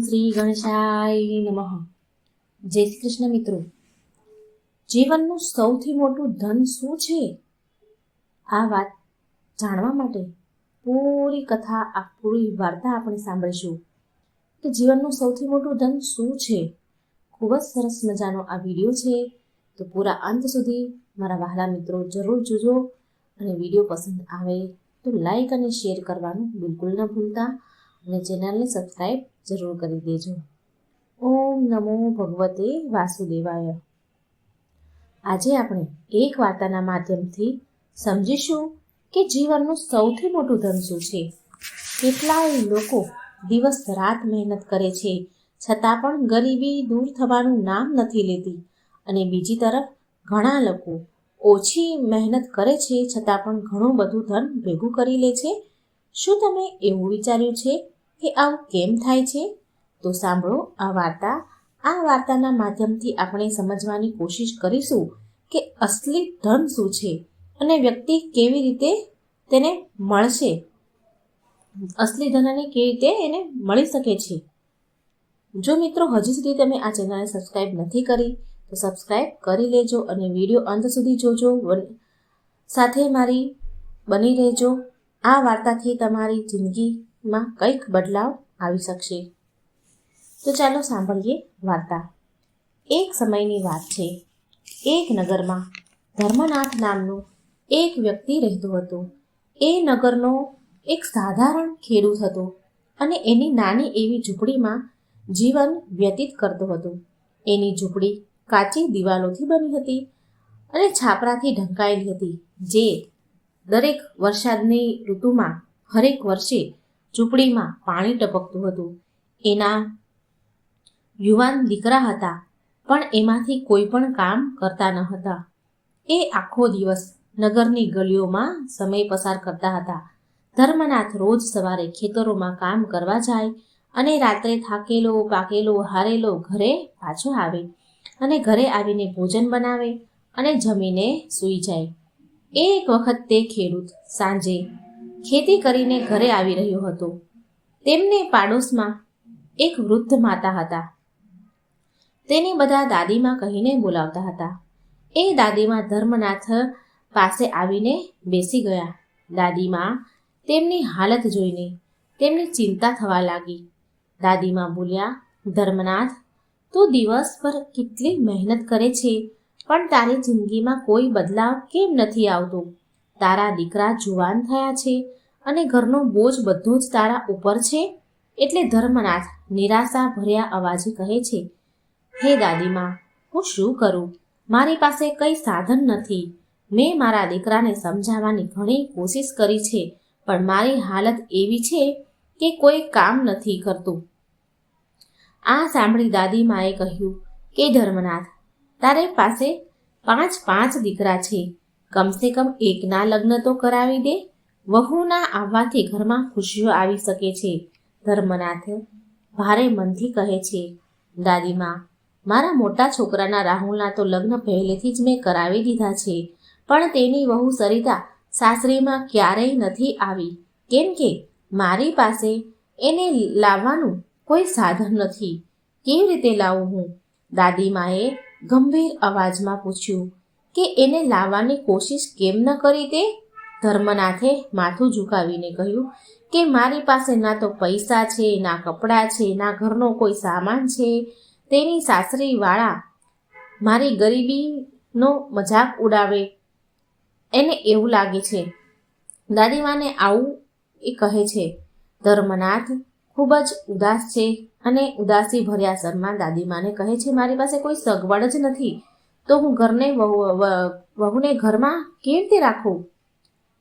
શ્રી ગણેશાય નમઃ. જય શ્રી કૃષ્ણ મિત્રો. જીવનનું સૌથી મોટું ધન શું છે? આ વાત જાણવા માટે પૂરી કથા, આ પૂરી વાર્તા આપણે સાંભળીશું કે જીવનનું સૌથી મોટું ધન શું છે? ખૂબ જ સરસ મજાનો આ વીડિયો છે. તો પૂરા અંત સુધી મારા વહાલા મિત્રો જરૂર જોજો અને વીડિયો પસંદ આવે તો લાઈક અને શેર કરવાનું બિલકુલ ન ભૂલતા. અને ચેનલને સબસ્ક્રાઈબ જરૂર કરી દેજો. ઓમ નમો ભગવતે વાસુદેવાય. આજે આપણે એક વાર્તાના માધ્યમથી સમજીશું કે જીવનનું સૌથી મોટું ધન શું છે? કેટલાય લોકો દિવસ રાત મહેનત કરે છે, છતાં પણ ગરીબી દૂર થવાનું નામ નથી લેતી. અને બીજી તરફ, ઘણા લોકો ઓછી મહેનત કરે છે, છતાં પણ ઘણું બધું ધન ભેગું કરી લે છે. શું તમે એવું વિચાર્યું છે? કે આવું કેમ થાય છે? તો સાંભળો, આ વાર્તા, આ વાર્તાના માધ્યમથી આપણે સમજવાની કોશિશ કરીશું કે અસલી ધન શું છે અને વ્યક્તિ કેવી રીતે તેને મળશે. અસલી ધનને કેવી રીતે એને મળી શકે છે. જો મિત્રો, હજી સુધી તમે આ ચેનલને સબસ્ક્રાઈબ નથી કરી, તો સબસ્ક્રાઈબ કરી લેજો અને વીડિયો અંત સુધી જોજો. સાથે મારી બની રહેજો. આ વાર્તાથી તમારી જિંદગીમાં કંઈક બદલાવ આવી શકશે. તો ચાલો સાંભળીએ વાર્તા. એક સમયની વાત છે. એક નગરમાં ધર્મનાથ નામનું એક વ્યક્તિ રહેતો હતો. એ નગરનો એક સાધારણ ખેડૂત હતો અને એની નાની એવી ઝૂંપડીમાં જીવન વ્યતીત કરતો હતો. એની ઝૂંપડી કાચી દિવાલોથી બની હતી અને છાપરાથી ઢંકાયેલી હતી. જે દરેક વરસાદની ઋતુમાં હરેક વર્ષે ઝૂંપડીમાં પાણી ટપકતું હતું. એના યુવાન દીકરા હતા, પણ એમાંથી કોઈ પણ કામ કરતા ન હતા. એ આખો દિવસ નગરની ગલીઓમાં સમય પસાર કરતા હતા. ધર્મનાથ રોજ સવારે ખેતરોમાં કામ કરવા જાય અને રાત્રે થાકેલો, પાકેલો, હારેલો ઘરે પાછો આવે અને ઘરે આવીને ભોજન બનાવે અને જમીને સૂઈ જાય. એક વખત તે ખેડૂત સાંજે ખેતી કરીને ઘરે આવી રહ્યો હતો. તેમને પાડોશમાં એક વૃદ્ધ માતા હતા. તેને બધા દાદીમાં કહીને બોલાવતા હતા. એ દાદીમાં ધર્મનાથ પાસે આવીને બેસી ગયા. દાદીમાં તેમની હાલત જોઈને તેમને ચિંતા થવા લાગી. દાદીમાં બોલ્યા, ધર્મનાથ, તું દિવસભર કેટલી મહેનત કરે છે, પણ તારી જિંદગીમાં કોઈ બદલાવ કેમ નથી આવતો? તારા દીકરા જુવાન થયા છે અને ઘરનો બોજ બધો જ તારા ઉપર છે? એટલે ધર્મનાથ નિરાશા ભર્યા અવાજે કહે છે, હે દાદીમાં હું શું કરું? મારી પાસે કંઈ સાધન નથી. મેં મારા દીકરાને સમજાવવાની ઘણી કોશિશ કરી છે, પણ મારી હાલત એવી છે કે કોઈ કામ નથી કરતું. આ સાંભળી દાદીમાએ કહ્યું, કે ધર્મનાથ તારે પાસે પાંચ પાંચ દીકરા છે. કમસે કમ એકના લગ્ન તો કરાવી દે વહુના આવવાથી ઘરમાં ખુશીઓ આવી શકે છે. ધર્મનાથ ભારે મનથી કહે છે, દાદીમાં, મારા મોટા છોકરાના રાહુલના તો લગ્ન પહેલેથી જ મેં કરાવી દીધા છે, પણ તેની વહુ સરિતા સાસરીમાં ક્યારેય નથી આવી. કેમ કે મારી પાસે એને લાવવાનું કોઈ સાધન નથી. કેવી રીતે લાવું હું? દાદીમાએ ગંભીર અવાજમાં પૂછ્યું, કે એને લાવવાની કોશિશ કેમ ન કરી તે? ધર્મનાથે માથું ઝુકાવીને કહ્યું કે મારી પાસે ના તો પૈસા છે, ના કપડાં છે, ના ઘરનો કોઈ સામાન છે. તેની સાસરીવાળા મારી ગરીબીનો મજાક ઉડાવે. એને એવું લાગે છે. દાદીમાને આવું એ કહે છે. ધર્મનાથ ખૂબ જ ઉદાસ છે અને ઉદાસી ભર્યા સરમાં દાદીમાને કહે છે, મારી પાસે કોઈ સગવડ જ નથી. તો હું ઘરને વહુ વહુને ઘરમાં કેવી રીતે રાખું?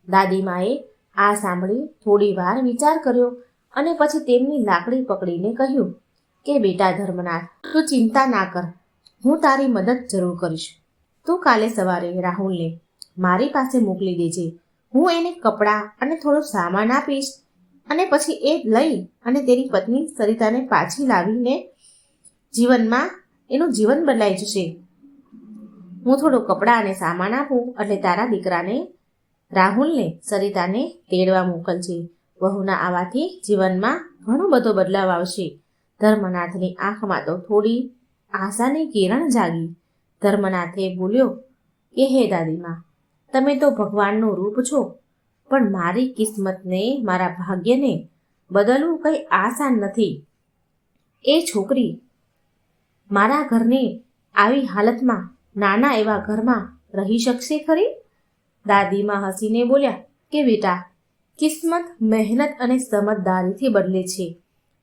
દાદીમાએ આ સાંભળી થોડી વાર વિચાર કર્યો અને પછી તેમની લાકડી પકડીને કહ્યું, કે બેટા ધર્મનાથ, તું ચિંતા ના કર. હું તારી મદદ જરૂર કરીશ. તું કાલે સવારે રાહુલને મારી પાસે મોકલી દેજે. હું એને કપડાં અને થોડો સામાન આપીશ અને પછી એ લઈ અને તેની પત્ની સરિતાને પાછી લાવીને જીવનમાં એનું જીવન બદલાઈ જશે. હું થોડું કપડાં અને સામાન આપું એટલે તારા દીકરાને રાહુલને સરિતાને તેડવા મોકલજે વહુના આવાથી જીવનમાં ઘણો બધો બદલાવ આવશે. ધર્મનાથની આંખમાં તો થોડી આશાની કિરણ જાગી. ધર્મનાથે બોલ્યો, કે હે દાદીમાં, તમે તો ભગવાનનું રૂપ છો, પણ મારી કિસ્મતને, મારા ભાગ્યને બદલવું કંઈ આસાન નથી. એ છોકરી મારા ઘરની આવી હાલતમાં નાના એવા ઘરમાં રહી શકશે ખરી? દાદીમાં હસીને બોલ્યા, કે બેટા, કિસ્મત મહેનત અને સમજદારીથી બદલે છે.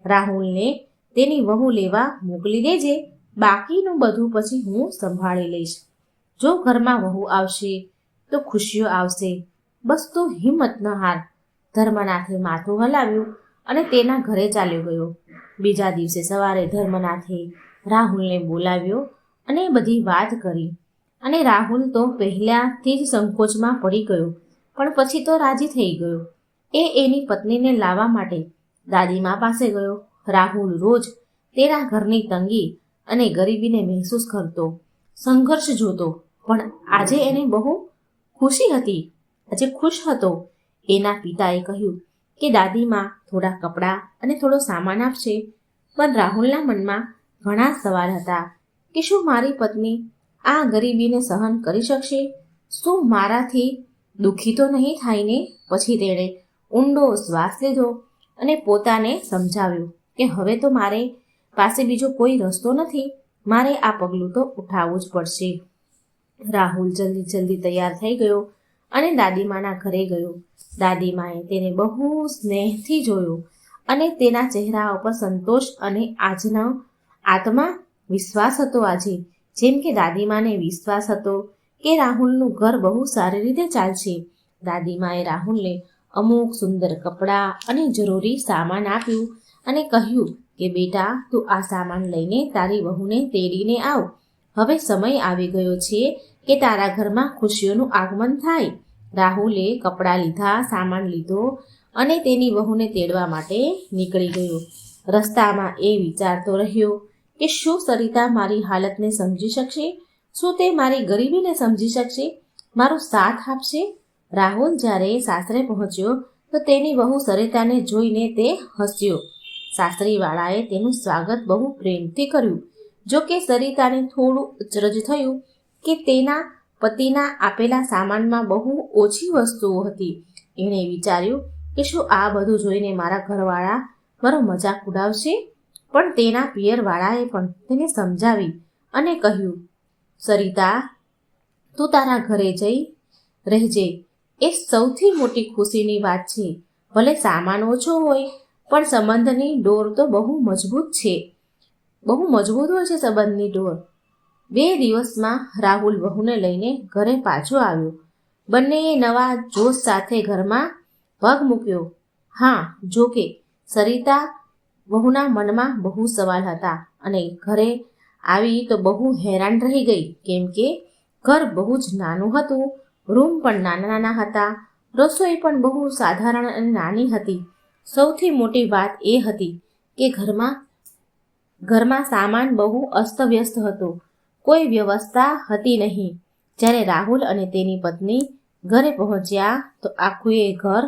રાહુલને તેની વહુ લેવા મોકલી દેજે, બાકીનું બધું પછી હું સંભાળી લઈશ. જો ઘરમાં વહુ આવશે, તો ખુશીઓ આવશે. બસ તો હિંમત ન હાર. ધર્મનાથે માથું હલાવ્યું અને તેના ઘરે ચાલ્યો ગયો. બીજા દિવસે સવારે ધર્મનાથે રાહુલને બોલાવ્યો અને બધી વાત કરી. અને રાહુલ તો પહેલાથી જ સંકોચમાં પડી ગયો, પણ પછી તો રાજી થઈ ગયો. એ એની પત્નીને લાવવા માટે દાદીમા પાસે ગયો. રાહુલ રોજ તેના ઘરની તંગી અને ગરીબીને મહેસૂસ કરતો, સંઘર્ષ જોતો, પણ આજે એને બહુ ખુશી હતી. આજે ખુશ હતો. એના પિતાએ કહ્યું કે, દાદીમાં, થોડા કપડાં અને થોડો સામાન આપશે પણ રાહુલના મનમાં ઘણા સવાલ હતા કે, શું મારી પત્ની આ ગરીબીને સહન કરી શકશે? શું મારાથી દુઃખી તો નહીં થાય ને પછી તેણે ઊંડો શ્વાસ લીધો અને પોતાને સમજાવ્યું કે હવે તો મારે પાસે બીજો કોઈ રસ્તો નથી, મારે આ પગલું તો ઉઠાવવું જ પડશે. રાહુલ જલ્દી જલ્દી તૈયાર થઈ ગયો અને દાદીમાના ઘરે ગયો. દાદીમાએ તેને બહુ સ્નેહથી જોયો અને તેના ચહેરા ઉપર સંતોષ અને આજનો આત્મા વિશ્વાસ હતો આજે. જેમ કે દાદીમાને વિશ્વાસ હતો કે રાહુલનું ઘર બહુ સારી રીતે ચાલશે. દાદીમાએ રાહુલને અમુક સુંદર કપડાં અને જરૂરી સામાન આપ્યું અને કહ્યું કે, બેટા, તું આ સામાન લઈને તારી વહુને તેડીને આવ. હવે સમય આવી ગયો છે કે તારા ઘરમાં ખુશીઓનું આગમન થાય. રાહુલે કપડાં લીધા, સામાન લીધો અને તેની વહુને તેડવા માટે નીકળી ગયો. રસ્તામાં એ વિચારતો રહ્યો કે શું સરિતા મારી હાલતને સમજી શકશે? શું તે મારી ગરીબીને સમજી શકશે? મારો સાથ આપશે? રાહુલ જ્યારે સાસરે પહોંચ્યો, તો તેની વહુ સરિતાને જોઈને તે હસ્યો. સાસરીવાળાએ તેનું સ્વાગત બહુ પ્રેમથી કર્યું. જો કે સરિતાને થોડું અચરજ થયું કે તેના પતિના આપેલા સામાનમાં બહુ ઓછી વસ્તુઓ હતી. એણે વિચાર્યું કે શું આ બધું જોઈને મારા ઘરવાળા મારો મજાક ઉડાવશે? પણ તેના પિયરવાળાએ પણ તેને સમજાવી અને કહ્યું, સરિતા, તું તારા ઘરે જઈ, રહેજે. એ સૌથી મોટી ખુશીની વાત છે. ભલે સામાન ઓછો હોય, પણ સંબંધની ડોર તો બહુ મજબૂત છે. બહુ મજબૂત હોય છે સંબંધની ડોર. બે દિવસમાં રાહુલ વહુને લઈને ઘરે પાછો આવ્યો. બંનેએ નવા જોશ સાથે ઘરમાં પગ મૂક્યો. હા જોકે સરિતા વહુના મનમાં બહુ સવાલ હતા અને ઘરે આવી તો બહુ હેરાન રહી ગઈ, કેમ કે ઘર બહુ જ નાનું હતું, રૂમ પણ નાના નાના હતા, રસોઈ પણ બહુ સાધારણ અને નાની હતી. સૌથી મોટી વાત એ હતી કે ઘરમાં ઘરમાં સામાન બહુ અસ્તવ્યસ્ત હતો. કોઈ વ્યવસ્થા હતી નહીં. જ્યારે રાહુલ અને તેની પત્ની ઘરે પહોંચ્યા તો આખું એ ઘર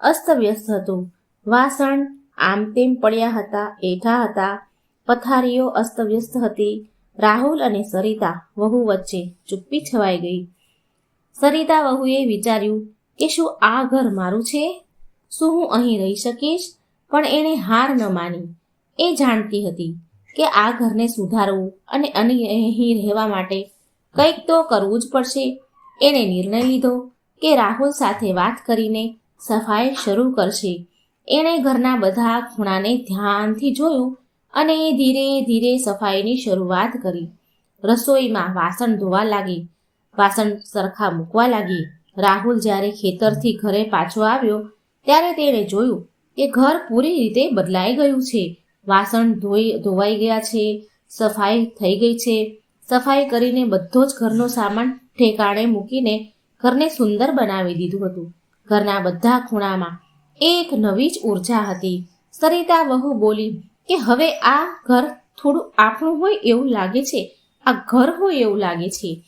અસ્તવ્યસ્ત હતું. વાસણ આમ તેમ પડ્યા હતા, એઠા હતા, પથારીઓ અસ્તવ્યસ્ત હતી. રાહુલ અને સરિતા વહુ વચ્ચે ચુપ્પી છવાઈ ગઈ. સરિતા વહુએ વિચાર્યું કે શું આ ઘર મારું છે? શું હું અહીં રહી શકીશ? પણ એણે હાર ન માની. એ જાણતી હતી કે આ ઘરને સુધારવું અને અહીં રહેવા માટે કંઈક તો કરવું જ પડશે. એણે નિર્ણય લીધો કે રાહુલ સાથે વાત કરીને સફાઈ શરૂ કરશે. એણે ઘરના બધા ખૂણાને ધ્યાનથી જોયું અને ધીરે ધીરે સફાઈની શરૂઆત કરી. રસોઈમાં વાસણ ધોવા લાગી, વાસણ સરખા મૂકવા લાગી. રાહુલ જ્યારે ખેતરથી ઘરે પાછો આવ્યો, ત્યારે તેણે જોયું કે ઘર પૂરી રીતે બદલાઈ ગયું છે. વાસણ ધોઈ, ધોવાઈ ગયા છે, સફાઈ થઈ ગઈ છે. સફાઈ કરીને બધો જ ઘરનો સામાન ઠેકાણે મૂકીને ઘરને સુંદર બનાવી દીધું હતું. ઘરના બધા ખૂણામાં એક નવી જ ઊર્જા હતી. સરિતા વહુ બોલી કે હવે આ ઘર થોડું આપણું હોય એવું લાગે છે. આ ઘર હોય એવું લાગે છે.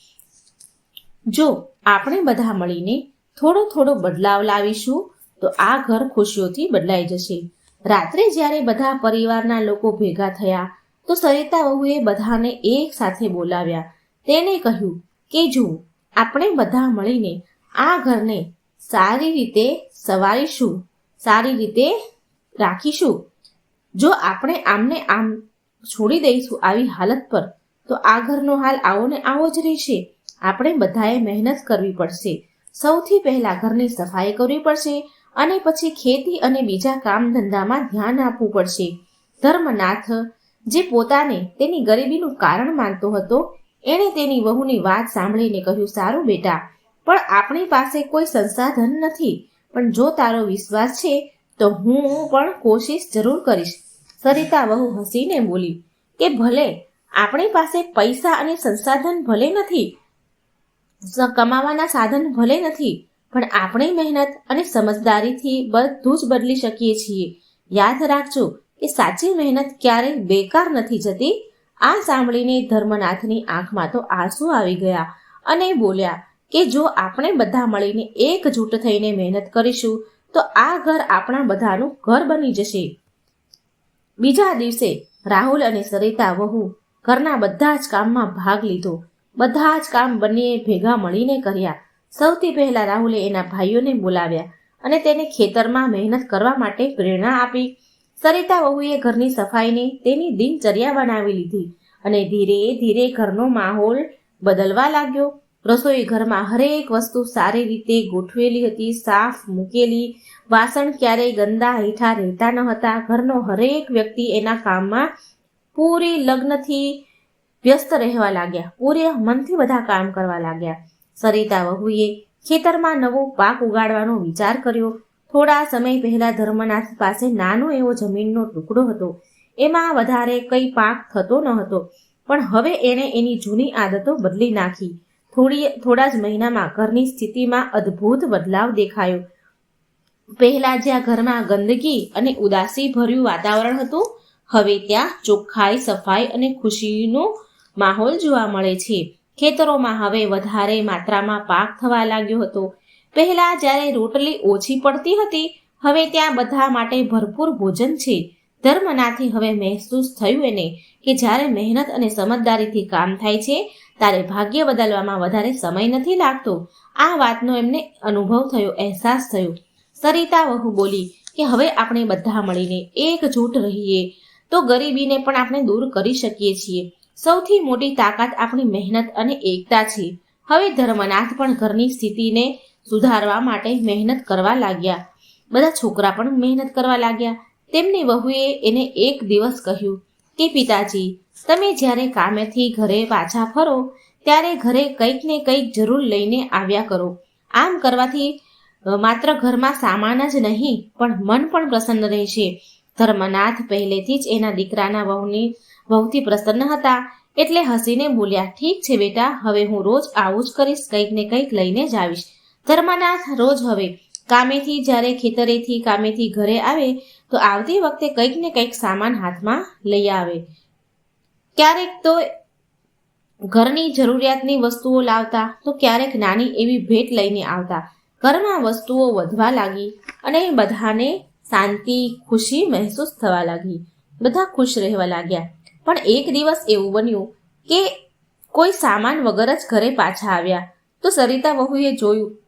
જો આપણે બધા મળીને થોડો થોડો બદલાવ લાવીશું, તો આ ઘર ખુશીઓથી બદલાઈ જશે. રાત્રે જ્યારે બધા પરિવારના લોકો ભેગા થયા, તો સરિતા વહુએ બધાને એક સાથે બોલાવ્યા. તેને કહ્યું કે જો આપણે બધા મળીને આ ઘરને સારી રીતે સવારીશું સારી રીતે રાખીશું. જો આપણે આમને આમ છોડી દઈશું આવી હાલત પર, તો આ ઘરનો હાલ આવો ને આવો જ રહેશે. આપણે બધાએ મહેનત કરવી પડશે. સૌથી પહેલા ઘરની સફાઈ કરવી પડશે અને પછી ખેતી અને બીજા કામ ધંધામાં ધ્યાન આપવું પડશે. ધર્મનાથ, જે પોતાને તેની ગરીબીનું કારણ માનતો હતો, એણે તેની વહુની વાત સાંભળીને કહ્યું, સારું બેટા, પણ આપણી પાસે કોઈ સંસાધન નથી. પણ જો તારો વિશ્વાસ છે, તો હું પણ કોશિશ જરૂર કરીશ. સરિતા વહુ હસીને બોલી, કે ભલે, આપણી પાસે પૈસા અને સંસાધન ભલે નથી કમાવાના સાધન ભલે નથી, પણ આપણી મહેનત અને સમજદારીથી બધું જ બદલી શકીએ છીએ. યાદ રાખજો કે સાચી મહેનત ક્યારેય બેકાર નથી જતી. આ સાંભળીને ધર્મનાથની આંખમાં તો આંસુ આવી ગયા અને બોલ્યા કે જો આપણે બધા મળીને એકજૂટ થઈને મહેનત કરીશું, તો આ ઘર આપણા બધાનું ઘર બની જશે. બીજા દિવસે રાહુલ અને સરિતા વહુ ઘરના બધા જ કામમાં ભાગ લીધો. બધા જ કામ બંને ભેગા મળીને કર્યા. સૌથી પહેલા રાહુલે એના ભાઈઓને બોલાવ્યા અને તેને ખેતરમાં મહેનત કરવા માટે પ્રેરણા આપી. સરિતા વહુએ ઘરની સફાઈને તેની દિનચર્યા બનાવી લીધી અને ધીરે ધીરે ઘરનો માહોલ બદલવા લાગ્યો. રસોઈ ઘરમાં હરેક વસ્તુ સારી રીતે ગોઠવેલી હતી, સાફ મૂકેલી. વાસણ ક્યારેય ગંદા હેઠા રહેતા ન હતા. ઘરનો હરેક વ્યક્તિ એના કામમાં પૂરી લગ્નથી વ્યસ્ત રહેવા લાગ્યા. પૂરે મનથી બધા કામ કરવા લાગ્યા. સરિતા વહુએ ખેતરમાં નવો પાક ઉગાડવાનો વિચાર કર્યો. થોડા સમય પહેલા ધર્મનાથ પાસે નાનો એવો જમીનનો ટુકડો હતો. એમાં વધારે કંઈ પાક થતો ન હતો. પણ હવે એણે એની જૂની આદતો બદલી નાખી. થોડી, થોડા જ મહિનામાં ઘરની સ્થિતિમાં અદ્ભુત બદલાવ દેખાયો. પહેલા જ્યાં ઘરમાં ગંદકી અને ઉદાસી ભર્યું વાતાવરણ હતું, હવે ત્યાં ચોખ્ખાઈ, સફાઈ અને ખુશીનો માહોલ જોવા મળે છે. ખેતરોમાં હવે વધારે માત્રામાં પાક થવા લાગ્યો હતો. પહેલા જ્યારે રોટલી ઓછી પડતી હતી, હવે ત્યાં બધા માટે ભરપૂર ભોજન છે. ધર્મનાથી હવે મહેસૂસ થયું એને કે જ્યારે મહેનત અને સમજદારીથી કામ થાય છે ત્યારે ભાગ્ય બદલવામાં વધારે સમય નથી લાગતો. આ વાતનો એમને અનુભવ થયો, અહેસાસ થયો. સરિતા વહુ બોલી કે હવે આપણે બધા મળીને એકજૂટ રહીએ. તો ગરીબીને પણ આપણે દૂર કરી શકીએ છીએ. સૌથી મોટી તાકાત આપણી મહેનત અને એકતા છે. હવે ધર્મનાથ પણ ઘરની સ્થિતિને સુધારવા માટે મહેનત કરવા લાગ્યા. બધા છોકરા પણ મહેનત કરવા લાગ્યા. તેમની વહુએ એને એક દિવસ કહ્યું કે, પિતાજી તમે જ્યારે કામેથી ઘરે પાછા ફરો, ત્યારે ઘરે કંઈક ને કંઈક જરૂર લઈને આવ્યા કરો. આમ કરવાથી માત્ર ઘરમાં સામાન જ નહીં, પણ મન પણ પ્રસન્ન રહેશે. ધર્મનાથ પહેલેથી જ એના દીકરાના વહુની, વહુથી પ્રસન્ન હતા, એટલે હસીને બોલ્યા, ઠીક છે બેટા, હવે હું રોજ આવું જ કરીશ, કંઈક ને કંઈક લઈને જ આવીશ. ધર્મનાથ રોજ હવે કામેથી, જ્યારે ખેતરેથી, કામેથી ઘરે આવે, તો આવતી વખતે કંઈક ને કંઈક સામાન હાથમાં લઈ આવે. ક્યારેક તો ઘરની જરૂરિયાતની વસ્તુઓ લાવતા, તો ક્યારેક નાની એવી ભેટ લઈને આવતા. ઘરમાં વસ્તુઓ વધવા લાગી અને બધાને શાંતિ, ખુશી મહેસૂસ થવા લાગી. બધા ખુશ રહેવા લાગ્યા. પણ એક દિવસ એવું બન્યું કે કોઈ સામાન વગર જ ઘરે પાછા આવ્યા. તો સરિતા વહુએ જોયું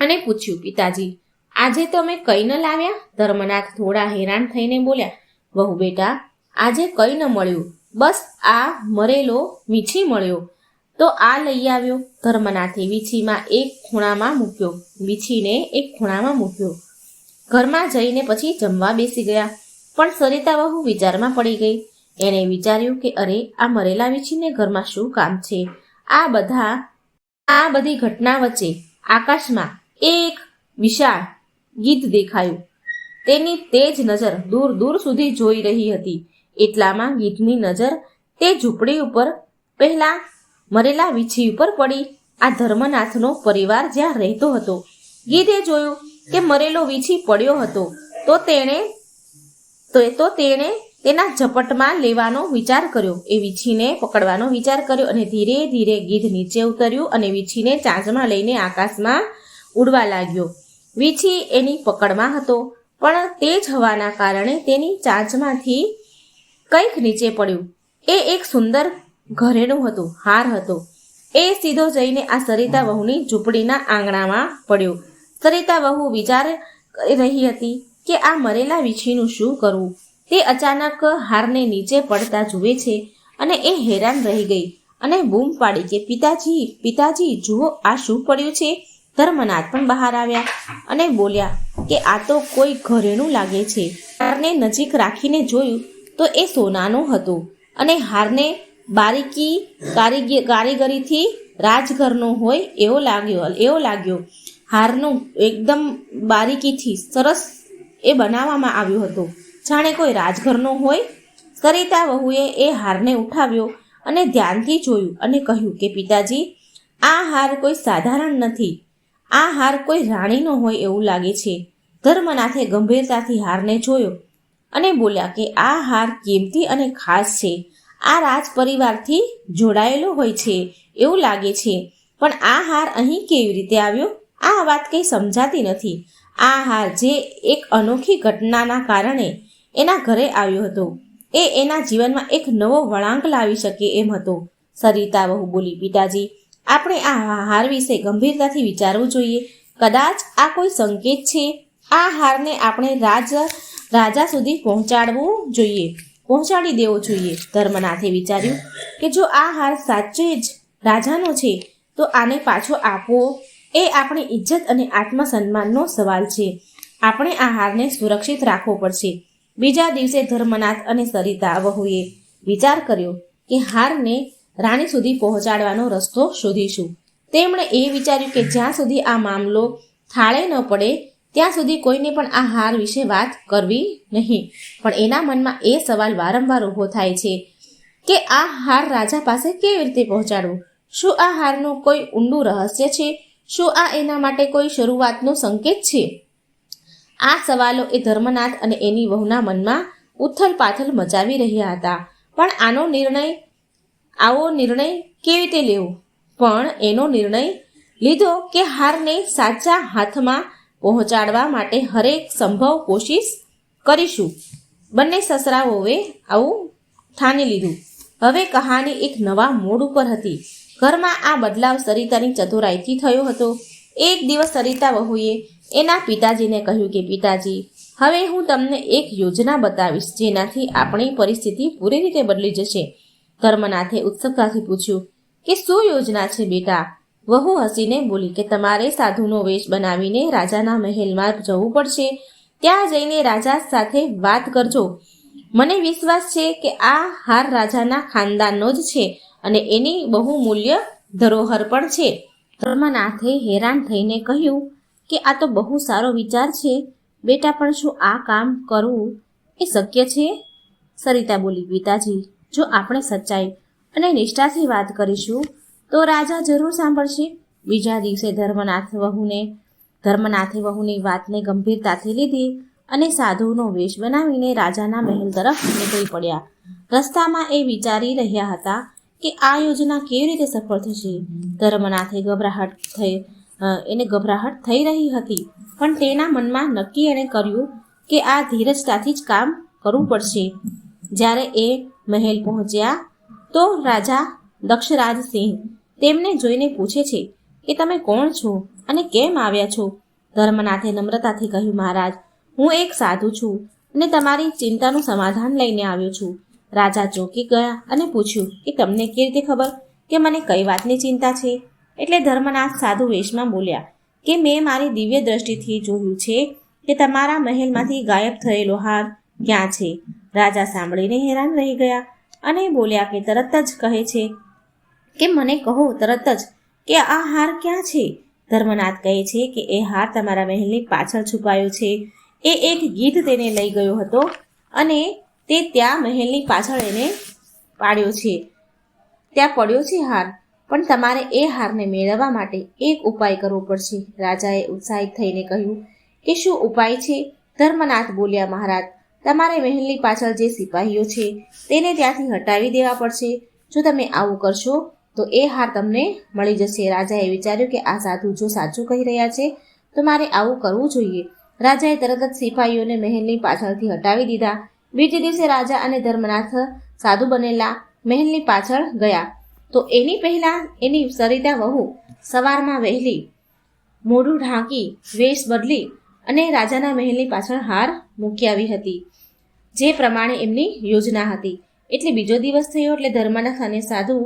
અને પૂછ્યું, પિતાજી, આજે તમે કઈ ન લાવ્યા? ધર્મનાથ થોડા હેરાન થઈને બોલ્યા, વહુ બેટા, આજે કઈ ન મળ્યું. બસ આ મરેલો વીછી મળ્યો. તો આ લઈ આવ્યો. ધર્મનાથે વીછીમાં એક ખૂણામાં મૂક્યો. વીછીને એક ખૂણામાં મૂક્યો. ઘરમાં જઈને પછી જમવા બેસી ગયા. પણ સરિતા વહુ વિચારમાં પડી ગઈ. એણે વિચાર્યું કે અરે, આ મરેલા વીછીને ઘરમાં શું કામ છે? આ બધા, આ બધી ઘટના વચ્ચે આકાશમાં એક વિશાળ ગીધ દેખાયું. તેની તેજ નજર દૂર દૂર સુધી જોઈ રહી હતી. એટલામાં ગીધની નજર તે ઝૂંપડી ઉપર, પહેલા મરેલા વીછી ઉપર પડી. આ ધર્મનાથનો પરિવાર જ્યાં રહેતો હતો. ગીધે જોયું કે મરેલો વીછી પડ્યો હતો, તો તેણે તો તેણે તેના ઝપટમાં લેવાનો વિચાર કર્યો. એ વીછીને પકડવાનો વિચાર કર્યો અને ધીરે ધીરે ગીધ નીચે ઉતર્યું અને વીછીને ચાંચમાં લઈને આકાશમાં ઉડવા લાગ્યો. વીછી એની પકડમાં હતો, પણ તે જ હવાના કારણે તેની ચાંચમાંથી કંઈક નીચે પડ્યું. એ એક સુંદર ઘરેણું હતું, હાર હતો. એ સીધો જઈને આ સરિતા વહુની ઝૂંપડીના આંગણામાં પડ્યો. સરિતા વહુ વિચાર કરી રહી હતી કે આ મરેલા વીછીનું શું કરવું? તે અચાનક હારને નીચે પડતા જુએ છે અને એ હેરાન રહી ગઈ અને બૂમ પાડી કે, પિતાજી પિતાજી, જુઓ આ શું પડ્યું છે. ધર્મનાથ પણ બહાર આવ્યા અને બોલ્યા કે, આ તો કોઈ ઘરેણું લાગે છે. હારને નજીક રાખીને જોયું તો એ સોનાનું હતું. અને હારને બારીકી કારીગી, કારીગરીથી રાજઘરનો હોય એવો લાગ્યો એવો લાગ્યો. હારનું એકદમ બારીકીથી સરસ એ બનાવવામાં આવ્યું હતું. જાણે કોઈ રાજઘરનો હોય. સરિતા વહુએ એ હારને ઉઠાવ્યો અને ધ્યાનથી જોયું અને કહ્યું કે, પિતાજી, આ હાર કોઈ સાધારણ નથી. આ હાર કોઈ રાણીનો હોય એવું લાગે છે. ધર્મનાથે ગંભીરતાથી હારને જોયો. અને બોલ્યા કે આ હાર કિંમતી અને ખાસ છે? આ રાજ પરિવારથી જોડાયેલો હોય છે, એવું લાગે છે. પણ આ હાર અહીં કેવી રીતે આવ્યો? આ વાત કંઈ સમજાતી નથી. આ હાર જે એક અનોખી ઘટનાના કારણે એના ઘરે આવ્યો હતો. એ એના જીવનમાં એક નવો વળાંક લાવી શકે એમ હતો. સરિતા વહુ બોલી, પિતાજી, આપણે આ હાર વિશે ગંભીરતાથી વિચારવું જોઈએ. કદાચ આ કોઈ સંકેત છે? આ હારને આપણે રાજ રાજા સુધી પહોંચાડવું જોઈએ. પહોંચાડી દેવો જોઈએ. ધર્મનાથે વિચાર્યું કે જો આ હાર સાચે જ રાજાનો છે, તો આને પાછો આપવો એ આપણી ઇજ્જત અને આત્મસન્માનનો સવાલ છે. આપણે આ હારને સુરક્ષિત રાખવો પડશે. બીજા દિવસે ધર્મનાથ અને સરિતા વહુએ વિચાર કર્યો કે હારને રાણી સુધી પહોંચાડવાનો રસ્તો શોધીશું. તેમણે એ વિચાર્યું કે જ્યાં સુધી આ મામલો થાળે ન પડે ત્યાં સુધી કોઈને પણ આ હાર વિશે વાત કરવી નહીં. પણ એના મનમાં એ સવાલ વારંવાર ઊભો થાય છે કે આ હાર રાજા પાસે કેવી રીતે પહોંચાડવું? શું આ હારનું કોઈ ઊંડું રહસ્ય છે? શું આ એના માટે કોઈ શરૂઆતનો સંકેત છે? આ સવાલો એ ધર્મનાથ અને એની વહુના મનમાં ઉથલ પાથલ મચાવી રહ્યા હતા. પણ આનો નિર્ણય, આવો નિર્ણય કેવી રીતે લેવો? પણ એનો નિર્ણય લીધો કે હારને સાચા હાથમાં પહોંચાડવા માટે હરેક સંભવ કોશિશ કરીશું. બંને સસરાઓએ આવું ઠાની લીધું. હવે કહાની એક નવા મોડ ઉપર હતી. ઘરમાં આ બદલાવ સરિતાની ચતુરાઈથી થયો હતો. એક દિવસ સરિતા વહુએ એના પિતાજીને કહ્યું કે, પિતાજી, હવે હું તમને એક યોજના બતાવીશ જેનાથી આપણી પરિસ્થિતિ પૂરી રીતે બદલી જશે. ધર્મનાથે ઉત્સુકતાથી પૂછ્યું કે, શું યોજના છે બેટા? વહુ હસીને બોલી કે તમારે સાધુનો વેશ બનાવીને રાજાના મહેલમાં જવું પડશે. ત્યાં જઈને રાજા સાથે વાત કરજો. મને વિશ્વાસ છે કે આ હાર રાજાના ખાનદાનનો જ છે અને એની બહુમૂલ્ય ધરોહર પણ છે. ધર્મનાથે હેરાન થઈને કહ્યું કે આ તો બહુ સારો વિચાર છે. બેટા, પણ શું આ કામ કરવું એ શક્ય છે? સરિતા બોલી, પિતાજી, જો આપણે સચ્ચાઈ અને નિષ્ઠાથી વાત કરીશું તો રાજા જરૂર સાંભળશે. બીજા દિવસે ધર્મનાથ વહુને, ધર્મનાથે વહુની વાતને ગંભીરતાથી લીધી અને સાધુનો વેશ બનાવીને રાજાના મહેલ તરફ નીકળી પડ્યા. રસ્તામાં એ વિચારી રહ્યા હતા કે આ યોજના કેવી રીતે સફળ થશે. ધર્મનાથે ગભરાહટ થઈ એને ગભરાહટ થઈ રહી હતી, પણ તેના મનમાં નક્કી એણે કર્યું કે આ ધીરજતાથી જ કામ કરવું પડશે. જ્યારે એ મહેલ પહોંચ્યા તો રાજા દક્ષરાજસિંહ તેમને જોઈને પૂછે છે કે તમે કોણ છો અને કેમ આવ્યા છો? ધર્મનાથે નમ્રતાથી કહ્યું, મહારાજ, હું એક સાધુ છું અને તમારી ચિંતાનું સમાધાન લઈને આવ્યો છું. રાજા ચોંકી ગયા અને પૂછ્યું કે તમને કેવી રીતે ખબર કે મને કઈ વાતની ચિંતા છે? એટલે ધર્મનાથ સાધુ વેશમાં બોલ્યા, કે મેં મારી દિવ્ય દ્રષ્ટિથી જોયું છે કે તમારા મહેલમાંથી ગાયબ થયેલો હાર ક્યાં છે? રાજા સાંભળીને હેરાન રહી ગયા અને બોલ્યા કે તરત જ કહે છે કે મને કહો તરત જ કે આ હાર ક્યાં છે? ધર્મનાથ કહે છે કે એ હાર તમારા મહેલની પાછળ છુપાયો છે. એ એક ગીધ તેને લઈ ગયો હતો અને તે ત્યાં મહેલની પાછળ એને પાડ્યો છે. ત્યાં પડ્યો છે હાર, પણ તમારે એ હારને મેળવવા માટે એક ઉપાય કરવો પડશે. રાજાએ ઉત્સાહિત થઈને કહ્યું, કે શું ઉપાય છે? ધર્મનાથ બોલ્યા, મહારાજ, તમારે મહેલની પાછળ જે સિપાહીઓ છે તેને ત્યાંથી હટાવી દેવા પડશે. જો તમે આવું કરશો તો એ હાર તમને મળી જશે. રાજાએ વિચાર્યું કે આ સાધુ જો સાચું કહી રહ્યા છે, તો મારે આવું કરવું જોઈએ. રાજાએ તરત જ સિપાહીઓને મહેલની પાછળથી હટાવી દીધા. બીજે દિવસે રાજા અને ધર્મનાથ સાધુ બનેલા મહેલની પાછળ ગયા. તો એની પહેલા એની સરિતા વહુ સવારમાં વહેલી મોઢું ઢાંકી, વેશ બદલી અને રાજાના મહેલની પાછળ હાર મૂકી આવી હતી. જે પ્રમાણે એમની યોજના હતી. એટલે બીજો દિવસ થયો એટલે ધર્મનાથ અને સાધુ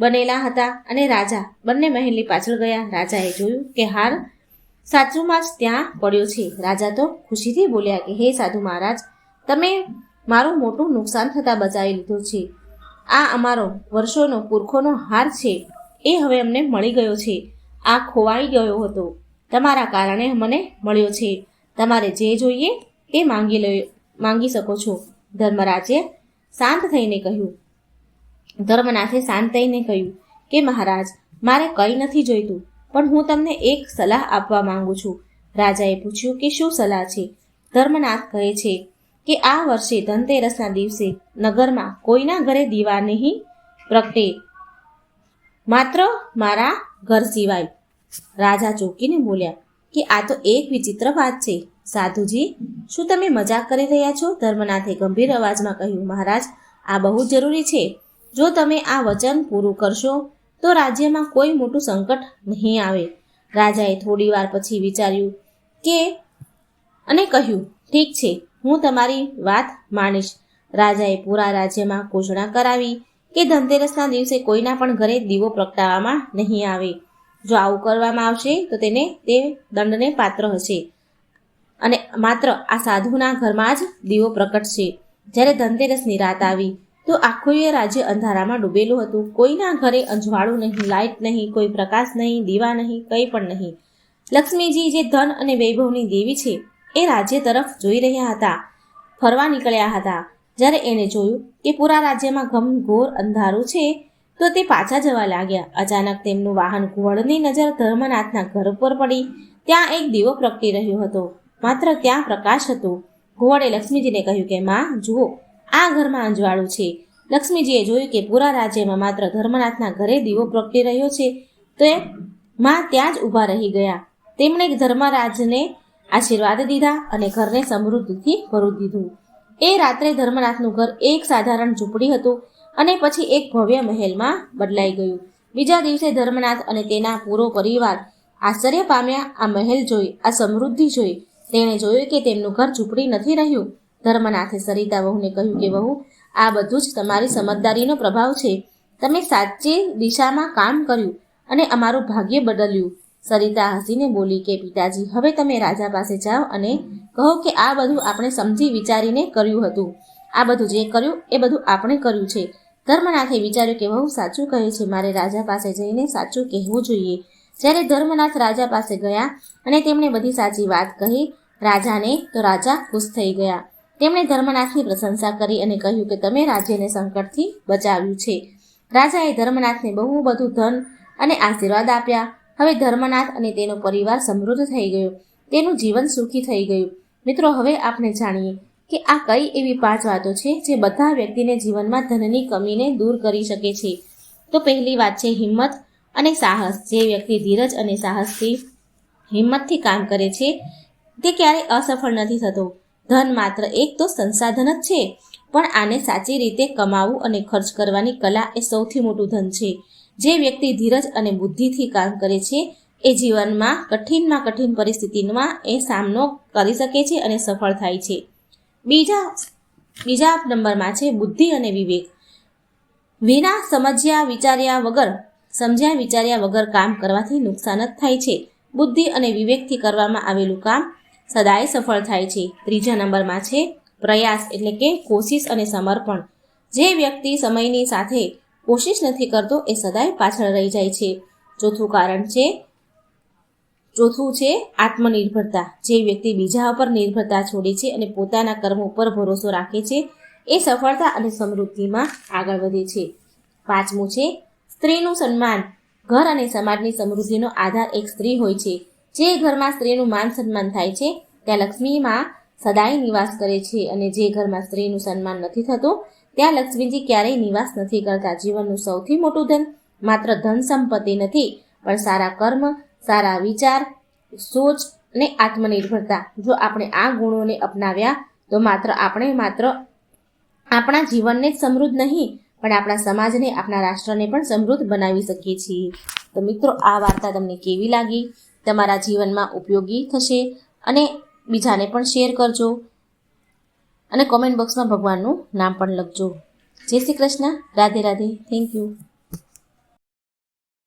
બનેલા હતા અને રાજા બંને મહેલની પાછળ ગયા. રાજાએ જોયું કે હાર સાચુમાં જ ત્યાં પડ્યો છે. રાજા તો ખુશીથી બોલ્યા કે, હે સાધુ મહારાજ, તમે મારું મોટું નુકસાન થતાં બચાવી લીધું છે. આ અમારો વર્ષોનો પુરખોનો હાર છે. એ હવે અમને મળી ગયો છે. આ ખોવાઈ ગયો હતો. તમારા કારણે મને મળ્યો છે. તમારે જે જોઈએ એ માંગી લે, માંગી શકો છો. ધર્મરાજે શાંત થઈને કહ્યું ધર્મનાથે શાંત થઈને કહ્યું કે, મહારાજ, મારે કંઈ નથી જોઈતું, પણ હું તમને એક સલાહ આપવા માંગુ છું. રાજાએ પૂછ્યું કે, શું સલાહ છે? ધર્મનાથ કહે છે કે, આ વર્ષે ધનતેરસના દિવસે નગરમાં કોઈના ઘરે દીવા નહીં પ્રગટે, માત્ર મારા ઘર સિવાય. રાજા ચોકીને બોલ્યા કે, આ તો એક વિચિત્ર વાત છે. સાધુજી, શું તમે મજાક કરી રહ્યા છો? ધર્મનાથે ગંભીર અવાજમાં કહ્યું, મહારાજ, આ બહુ જરૂરી છે. જો તમે આ વચન પૂરું કરશો, તો રાજ્યમાં કોઈ મોટું સંકટ નહીં આવે. રાજાએ થોડી વાર પછી વિચાર્યું કે, અને કહ્યું, ઠીક છે, હું તમારી વાત માનીશ. રાજાએ પૂરા રાજ્યમાં ઘોષણા કરાવી કે ધનતેરસના દિવસે કોઈના પણ ઘરે દીવો પ્રગટાવવામાં નહીં આવે. જો આવું કરવામાં આવશે, તો તેને તે દંડને પાત્ર હશે. અને માત્ર આ સાધુના ઘરમાં જ દીવો પ્રગટશે. જ્યારે ધનતેરસની રાત આવી તો આખું એ રાજ્ય અંધારામાં ડૂબેલું હતું. કોઈના ઘરે અંજવાળું નહીં લાઇટ નહીં, કોઈ પ્રકાશ નહીં, દીવા નહીં, કંઈ પણ નહીં. લક્ષ્મીજી જે ધન અને વૈભવની દેવી છે, એ રાજ્ય તરફ જોઈ રહ્યા હતા. ફરવા નીકળ્યા હતા. જ્યારે એણે જોયું કે પૂરા રાજ્યમાં ઘમઘોર અંધારું છે, તો તે પાછા જવા લાગ્યા. અચાનક તેમનું વાહન ઘુવડની નજર ધર્મનાથના ઘર પર પડી. ત્યાં એક દીવો પ્રગટી રહ્યો હતો. માત્ર ત્યાં પ્રકાશ હતો. ઘુવડે લક્ષ્મીજીને કહ્યું કે, માં, જુઓ આ ઘરમાં અંજવાળું છે. લક્ષ્મીજીએ જોયું કે પૂરા રાજ્યમાં માત્ર ધર્મનાથના ઘરે દીવો પ્રગટી રહ્યો છે, તે માં ત્યાં જ ઊભા રહી ગયા. તેમણે ધર્મરાજને આશીર્વાદ દીધા અને ઘરને સમૃદ્ધિથી ભરી દીધું. એ રાત્રે ધર્મનાથનું ઘર એક સાધારણ ઝૂંપડી હતું અને પછી એક ભવ્ય મહેલમાં બદલાઈ ગયું. બીજા દિવસે ધર્મનાથ અને તેના પૂરો પરિવાર આશ્ચર્ય પામ્યા, આ મહેલ જોઈ, આ સમૃદ્ધિ જોઈ. તેણે જોયું કે તેમનું ઘર ઝૂંપડી નથી રહ્યું. ધર્મનાથે સરિતા વહુને કહ્યું કે, વહુ, આ બધું જ તમારી સમજદારીનો પ્રભાવ છે. તમે સાચી દિશામાં કામ કર્યું અને અમારું ભાગ્ય બદલ્યું. સરિતા હસીને બોલી કે, પિતાજી, હવે તમે રાજા પાસે જાઓ અને કહો કે આ બધું આપણે સમજી વિચારીને કર્યું હતું. આ બધું જે કર્યું, એ બધું આપણે કર્યું છે. ધર્મનાથે વિચાર્યું કે બહુ સાચું કહે છે. મારે રાજા પાસે જઈને સાચું કહેવું જોઈએ. જ્યારે ધર્મનાથ રાજા પાસે ગયા અને તેમણે બધી સાચી વાત કહી રાજાને, તો રાજા ખુશ થઈ ગયા. તેમણે ધર્મનાથની પ્રશંસા કરી અને કહ્યું કે તમે રાજ્યને સંકટથી બચાવ્યું છે. રાજાએ ધર્મનાથને બહુ બધું ધન અને આશીર્વાદ આપ્યા. હવે ધર્મનાથ અને તેનો પરિવાર સમૃદ્ધ થઈ ગયો. તેનું જીવન સુખી થઈ ગયું. મિત્રો, હવે આપણે જાણીએ કે આ કઈ એવી પાંચ વાતો છે જે બધા વ્યક્તિને જીવનમાં ધનની કમીને દૂર કરી શકે છે. તો પહેલી વાત છે હિંમત અને સાહસ. જે વ્યક્તિ ધીરજ અને સાહસથી હિંમતથી કામ કરે છે, તે ક્યારેય અસફળ નથી થતો. ધન માત્ર એક તો સંસાધન જ છે, પણ આને સાચી રીતે કમાવું અને ખર્ચ કરવાની કલા એ સૌથી મોટું ધન છે. જે વ્યક્તિ ધીરજ અને બુદ્ધિથી કામ કરે છે, એ જીવનમાં કઠિનમાં કઠિન પરિસ્થિતિમાં એ સામનો કરી શકે છે અને સફળ થાય છે. બીજા બીજા નંબરમાં છે બુદ્ધિ અને વિવેક. વિના સમજ્યા વિચાર્યા વગર, સમજ્યા વિચાર્યા વગર કામ કરવાથી નુકસાન જ થાય છે. બુદ્ધિ અને વિવેકથી કરવામાં આવેલું કામ સદાય સફળ થાય છે. ત્રીજા નંબરમાં છે પ્રયાસ એટલે કે કોશિશ અને સમર્પણ. જે વ્યક્તિ સમયની સાથે કોશિશ નથી કરતો એ સદાય પાછળ રહી જાય છે. ચોથું કારણ છે, ચોથું છે આત્મનિર્ભરતા. જે વ્યક્તિ બીજા ઉપર નિર્ભરતા છોડે છે અને પોતાના કર્મ ઉપર ભરોસો રાખે છે, એ સફળતા અને સમૃદ્ધિમાં આગળ વધે છે. પાંચમું છે, સ્ત્રીનું સન્માન. ઘર અને સમાજની સમૃદ્ધિનો આધાર એક સ્ત્રી હોય છે. જે ઘરમાં સ્ત્રીનું માન સન્માન થાય છે, ત્યાં લક્ષ્મીમાં સદાય નિવાસ કરે છે અને જે ઘરમાં સ્ત્રીનું સન્માન નથી થતું, ત્યાં લક્ષ્મીજી ક્યારેય નિવાસ નથી કરતા. જીવનનું સૌથી મોટું ધન માત્ર ધન સંપત્તિ નથી, પણ સારા કર્મ, સારા વિચાર, સોચ અને આત્મનિર્ભરતા. જો આપણે આ ગુણોને અપનાવ્યા, તો માત્ર આપણે માત્ર આપણા જીવનને જ સમૃદ્ધ નહીં, પણ આપણા સમાજને, આપણા રાષ્ટ્રને પણ સમૃદ્ધ બનાવી શકીએ છીએ. તો મિત્રો, આ વાર્તા તમને કેવી લાગી? તમારા જીવનમાં ઉપયોગી થશે અને બીજાને પણ શેર કરજો. અને કોમેન્ટ બોક્સમાં ભગવાનનું નામ પણ લખજો. જય શ્રી કૃષ્ણ. રાધે રાધે. Thank you